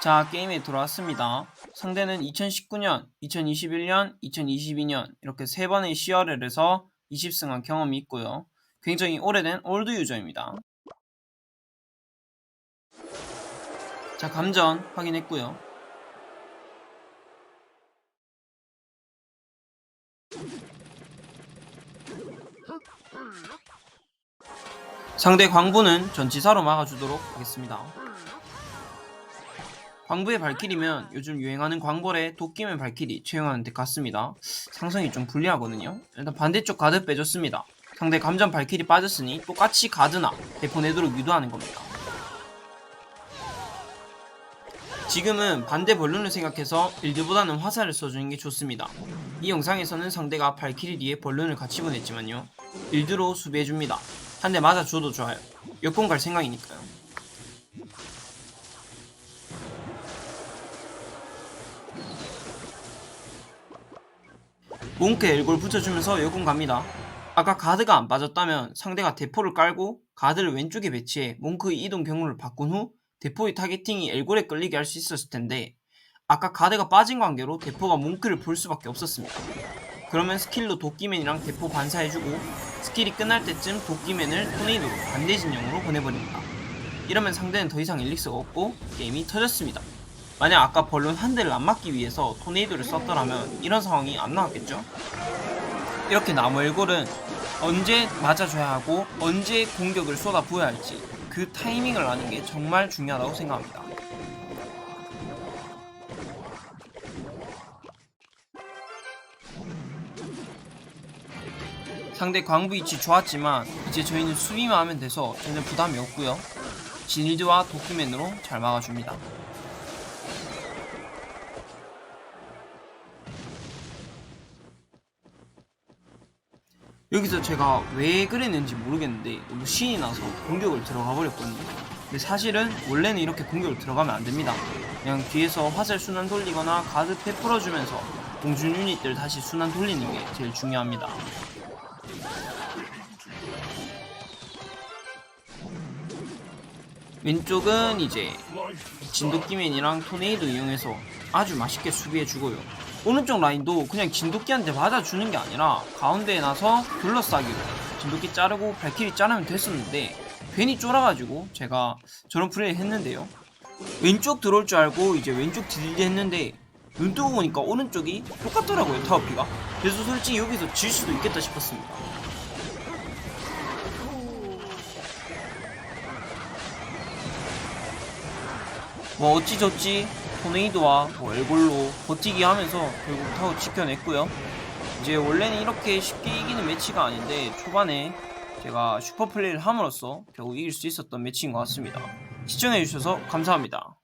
자, 게임에 들어왔습니다. 상대는 2019년, 2021년, 2022년 이렇게 세 번의 CRL에서 20승한 경험이 있고요. 굉장히 오래된 올드 유저입니다. 자, 감전 확인했고요. 상대 광부는 전치사로 막아주도록 하겠습니다. 광부의 발길이면 요즘 유행하는 광벌의 도끼맨 발길이 채용하는 데 같습니다. 상성이 좀 불리하거든요. 일단 반대쪽 가드 빼줬습니다. 상대 감전 발길이 빠졌으니 똑같이 가드나 대포 내도록 유도하는 겁니다. 지금은 반대 벌룬을 생각해서 빌드보다는 화살을 써주는 게 좋습니다. 이 영상에서는 상대가 발키리 뒤에 벌룬을 같이 보냈지만요. 빌드로 수비해줍니다. 한 대 맞아줘도 좋아요. 역공 갈 생각이니까요. 몽크 엘골 붙여주면서 역공 갑니다. 아까 가드가 안 빠졌다면 상대가 대포를 깔고 가드를 왼쪽에 배치해 몽크의 이동 경로를 바꾼 후 대포의 타겟팅이 엘골에 끌리게 할 수 있었을 텐데 아까 가드가 빠진 관계로 대포가 몽크를 볼 수밖에 없었습니다. 그러면 스킬로 도끼맨이랑 대포 반사해주고 스킬이 끝날 때쯤 도끼맨을 토네이도로 반대 진영으로 보내버립니다. 이러면 상대는 더 이상 엘릭스가 없고 게임이 터졌습니다. 만약 아까 벌룬 한 대를 안 맞기 위해서 토네이도를 썼더라면 이런 상황이 안 나왔겠죠? 이렇게 나무 엘골은 언제 맞아줘야 하고 언제 공격을 쏟아 부어야 할지 그 타이밍을 아는 게 정말 중요하다고 생각합니다. 상대 광부 위치 좋았지만 이제 저희는 수비만 하면 돼서 전혀 부담이 없고요. 진일드와 도끼맨으로 잘 막아줍니다. 여기서 제가 왜 그랬는지 모르겠는데 너무 신이 나서 공격을 들어가 버렸거든요. 근데 사실은 원래는 이렇게 공격을 들어가면 안 됩니다. 그냥 뒤에서 화살 순환 돌리거나 가드 패 풀어주면서 공중 유닛들 다시 순환 돌리는 게 제일 중요합니다. 왼쪽은 이제 진돗기맨이랑 토네이도 이용해서 아주 맛있게 수비해주고요. 오른쪽 라인도 그냥 진돗기한테 맞아주는 게 아니라 가운데에 나서 둘러싸기로 진돗기 자르고 발키리 자르면 됐었는데 괜히 쫄아가지고 제가 저런 플레이를 했는데요. 왼쪽 들어올 줄 알고 이제 왼쪽 딜리 했는데 눈 뜨고 보니까 오른쪽이 똑같더라고요 타워피가 그래서 솔직히 여기서 질 수도 있겠다 싶었습니다. 뭐 어찌저찌 토네이도와 뭐 엘골로 버티기 하면서 결국 타워 지켜냈고요. 이제 원래는 이렇게 쉽게 이기는 매치가 아닌데 초반에 제가 슈퍼플레이를 함으로써 결국 이길 수 있었던 매치인 것 같습니다. 시청해주셔서 감사합니다.